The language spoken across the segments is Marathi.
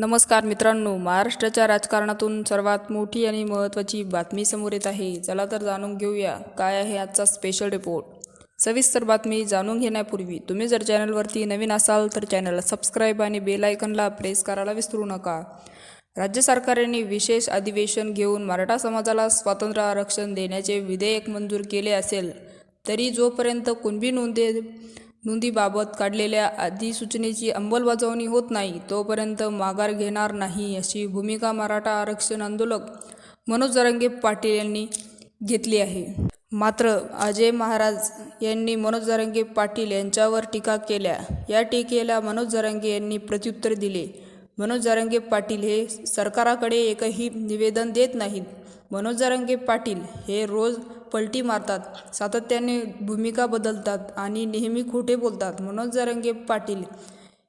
नमस्कार मित्रांनो महाराष्ट्राच्या राजकारणातून सर्वात मोठी आणि महत्त्वाची बातमी समोर येत आहे. चला तर जाणून घेऊया काय आहे आजचा स्पेशल रिपोर्ट सविस्तर बातमी जाणून घेण्यापूर्वी तुम्ही जर चॅनलवरती नवीन असाल तर चॅनलला सबस्क्राईब आणि बेल आयकनला प्रेस करायला विसरू नका. राज्य सरकारने विशेष अधिवेशन घेऊन मराठा समाजाला स्वातंत्र्य आरक्षण देण्याचे विधेयक मंजूर केले असेल तरी जोपर्यंत कुणबी नोंदे नोंदीबाबत काढलेल्या अधिसूचनेची अंमलबजावणी होत नाही तोपर्यंत माघार घेणार नाही अशी भूमिका मराठा आरक्षण आंदोलक मनोज जरांगे पाटील यांनी घेतली आहे. मात्र अजय महाराज यांनी मनोज जरांगे पाटील यांच्यावर टीका केल्या. या टीकेला मनोज जरांगे यांनी प्रत्युत्तर दिले. मनोज जरांगे पाटील हे सरकाराकडे एकही निवेदन देत नाहीत. मनोज जरांगे पाटील हे रोज पलटी मारतात सातत्याने भूमिका बदलतात आणि नेहमी खोटे बोलतात मनोज जरंगे पाटील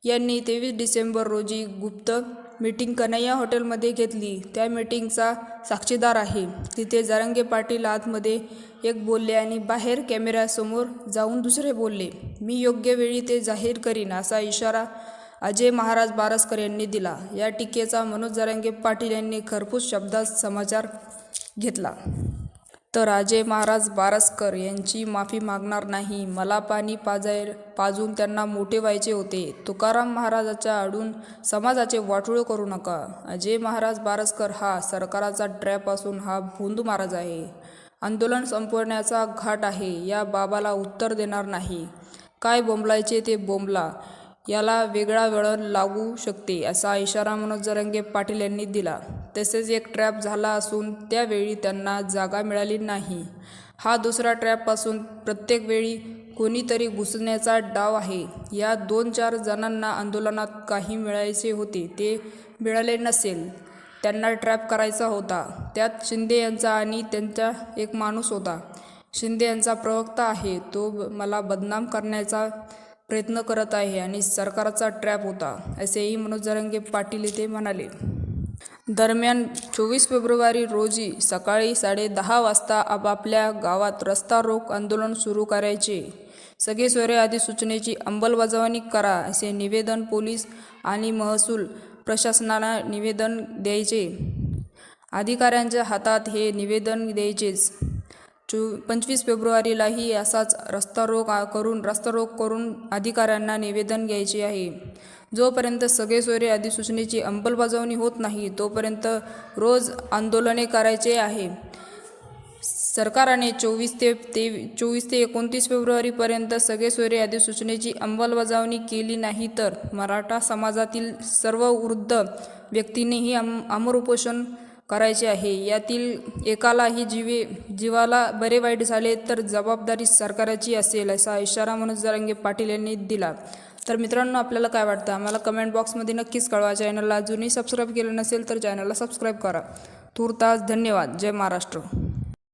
यांनी तेवीस डिसेंबर रोजी गुप्त मीटिंग कन्हैया हॉटेलमध्ये घेतली. त्या मीटिंगचा साक्षीदार आहे. तिथे जारंगे पाटील आतमध्ये एक बोलले आणि बाहेर कॅमेऱ्यासमोर जाऊन दुसरे बोलले मी योग्य वेळी ते जाहीर करीन असा इशारा अजय महाराज बारसकर यांनी दिला. या टीकेचा मनोज जरांगे पाटील यांनी खरपूस शब्दात समाचार घेतला. तर अजय महाराज बारसकर यांची माफी मागणार नाही. मला पाणी पाजाय पाजून त्यांना मोठे व्हायचे होते. तुकाराम महाराजाच्या आडून समाजाचे वाटोळे करू नका. अजय महाराज बारसकर हा सरकाराचा ट्रॅप असून हा भोंदू महाराज आहे. आंदोलन संपवण्याचा घाट आहे. या बाबाला उत्तर देणार नाही. काय बोंबलायचे ते बोंबला. याला वेगळा वेळ लागू शकते असा इशारा मनोज जरंगे पाटील यांनी दिला. तसेच एक ट्रॅप झाला असून त्यावेळी त्यांना जागा मिळाली नाही. हा दुसरा ट्रॅपपासून प्रत्येक वेळी कोणीतरी घुसण्याचा डाव आहे. या दोन चार जणांना आंदोलनात काही मिळायचे होते ते मिळाले नसेल. त्यांना ट्रॅप करायचा होता. त्यात शिंदे यांचा आणि त्यांचा एक माणूस होता. शिंदे यांचा प्रवक्ता आहे. तो मला बदनाम करण्याचा प्रयत्न करत आहे आणि सरकारचा ट्रॅप होता असेही मनोज जरंगे पाटील येथे म्हणाले. दरम्यान चोवीस फेब्रुवारी रोजी सकाळी साडेदहा वाजता आपापल्या गावात रस्ता रोक आंदोलन सुरू करायचे. सगळे सोयरे अधिसूचनेची अंमलबजावणी करा असे निवेदन पोलीस आणि महसूल प्रशासनाला निवेदन द्यायचे. अधिकाऱ्यांच्या हातात हे निवेदन द्यायचेच. चो पंचवीस फेब्रुवारीलाही असाच रस्ता रोक करून रस्ता रोक करून अधिकाऱ्यांना निवेदन घ्यायचे आहे. जोपर्यंत सगळे सोयरे अधिसूचनेची अंमलबजावणी होत नाही तोपर्यंत रोज आंदोलने करायचे आहे. सरकाराने चोवीस ते ते चोवीस ते एकोणतीस फेब्रुवारीपर्यंत सगळे सोयरे अधिसूचनेची अंमलबजावणी केली नाही तर मराठा समाजातील सर्व वृद्ध व्यक्तींनीही अम अमर उपोषण करायचे आहे. यातील एकालाही जीवे जीवाला बरे वाईट झाले तर जबाबदारी सरकाराची असेल असा इशारा मनोज जरांगे पाटील यांनी दिला. तर मित्रांनो आपल्याला काय वाटतं? आम्हाला कमेंट बॉक्समध्ये नक्कीच कळवा. चॅनलला अजूनही सबस्क्राईब केलं नसेल तर चॅनलला सबस्क्राईब करा. तूर्तास धन्यवाद. जय महाराष्ट्र.